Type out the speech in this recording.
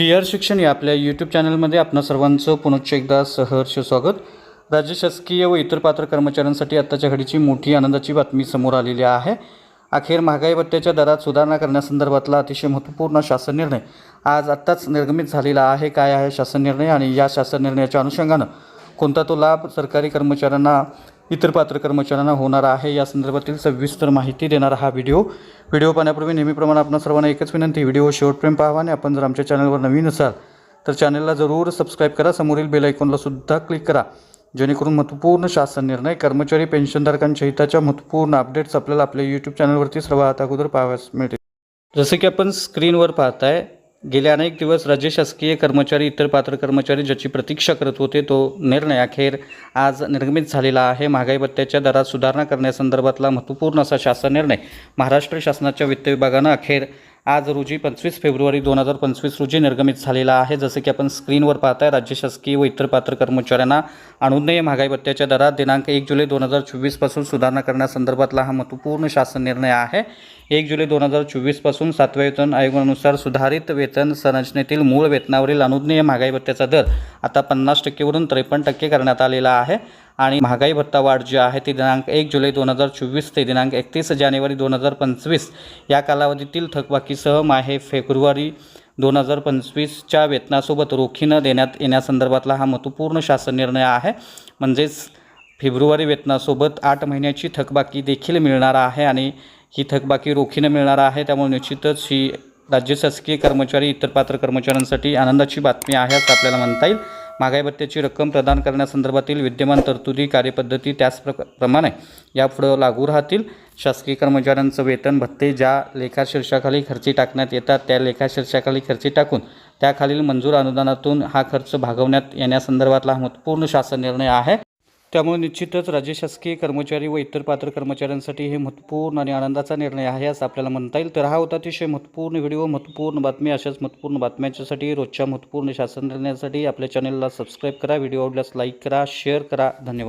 Clear शिक्षण या आपल्या यूट्यूब चॅनलमध्ये आपणा सर्वांचं पुनश्च एकदा सहर्ष स्वागत. राज्य शासकीय व इतर पात्र कर्मचाऱ्यांसाठी आत्ताच्या घडीची मोठी आनंदाची बातमी समोर आलेली आहे. अखेर महागाई भत्त्याच्या दरात सुधारणा करण्यासंदर्भातला अतिशय महत्त्वपूर्ण शासन निर्णय आज आत्ताच निर्गमित झालेला आहे. काय आहे शासन निर्णय? आणि या शासन निर्णयाच्या अनुषंगानं कोणता तो लाभ सरकारी कर्मचाऱ्यांना इतर पात्र कर्मचाऱ्यांना होणार आहे. या संदर्भातील सविस्तर माहिती देणारा हा व्हिडिओ. व्हिडिओ पाहण्यापूर्वी नेहमीप्रमाणे आपण सर्वांना एकच विनंती व्हिडिओ शेवटप्रेम पाहावा आणि आपण जर आमच्या चॅनलवर नवीन असाल तर चॅनलला जरूर सबस्क्राईब करा. समोरील बेल आयकॉनला सुद्धा क्लिक करा. जेणेकरून महत्त्वपूर्ण शासन निर्णय कर्मचारी पेन्शनधारकांच्या हिताच्या महत्त्वपूर्ण अपडेट्स आपल्याला आपल्या यूट्यूब चॅनलवरती सर्वात अगोदर पाहाव्यास मिळतील. जसं की आपण स्क्रीनवर पाहताय गेले अनेक दिवस राज्य शासकीय कर्मचारी इतर पात्र कर्मचारी ज्याची प्रतीक्षा करत होते तो निर्णय अखेर आज निर्गमित झालेला आहे. महागाई भत्त्याच्या दरात सुधारणा करण्यासंदर्भातला महत्त्वपूर्ण असा शासन निर्णय महाराष्ट्र शासनाच्या वित्त विभागानं अखेर आज रोजी पंचवीस फेब्रुवारी दोन हजार पंचवीस रोजी निर्गमित झालेला आहे. जसे की आपण स्क्रीनवर पाहताय राज्य शासकीय व इतर पात्र कर्मचाऱ्यांना अनुज्ञेय महागाई भत्त्याच्या दरात दिनांक एक जुलै दोन हजार चोवीसपासून सुधारणा करण्यासंदर्भातला हा महत्त्वपूर्ण शासन निर्णय आहे. एक जुलै दोन हजार चोवीसपासून सातव्या वेतन आयोगानुसार सुधारित वेतन संरचनेतील मूळ वेतनावरील अनुज्ञेय महागाई भत्त्याचा दर आता पन्नास टक्केवरून त्रेपन्न टक्के करण्यात आलेला आहे. आणि महागाई भत्ता वाढ जी आहे ती दिनांक एक जुलै दोन हजार चोवीस ते दिनांक एकतीस जानेवारी दोन हजार पंचवीस या कालावधीतील थकबाकीसह माहे फेब्रुवारी दोन हजार पंचवीसच्या वेतनासोबत रोखीनं देण्यात येण्यासंदर्भातला हा महत्त्वपूर्ण शासन निर्णय आहे. म्हणजेच फेब्रुवारी वेतनासोबत आठ महिन्याची थकबाकी देखील मिळणार आहे आणि ही थकबाकी रोखीनं मिळणार आहे. त्यामुळे निश्चितच ही राज्य शासकीय कर्मचारी इतर पात्र कर्मचाऱ्यांसाठी आनंदाची बातमी आहे असं आपल्याला म्हणता येईल. महागाई भत्त्याची रक्कम प्रदान करण्यासंदर्भातील विद्यमान तरतुदी कार्यपद्धती त्याच प्र प्रमाणे यापुढं लागू राहतील. शासकीय कर्मचाऱ्यांचं वेतन भत्ते ज्या लेखाशीर्षाखाली खर्ची टाकण्यात येतात त्या लेखाशीर्षाखाली खर्ची टाकून त्याखालील मंजूर अनुदानातून हा खर्च भागवण्यात येण्यासंदर्भातला महत्त्वपूर्ण शासन निर्णय आहे. त्यामुळे निश्चितच राज्य शासकीय कर्मचारी व इतर पात्र कर्मचाऱ्यांसाठी हे महत्त्वपूर्ण आणि आनंदाचा निर्णय आहे असं आपल्याला म्हणता येईल. तर हा होता अतिशय महत्त्वपूर्ण व्हिडिओ महत्त्वपूर्ण बातमी. अशाच महत्त्वपूर्ण बातम्यांच्यासाठी रोजच्या महत्त्वपूर्ण शासन निर्णयासाठी आपल्या चॅनलला सबस्क्राईब करा व्हिडिओ आवडल्यास लाईक करा शेअर करा. धन्यवाद.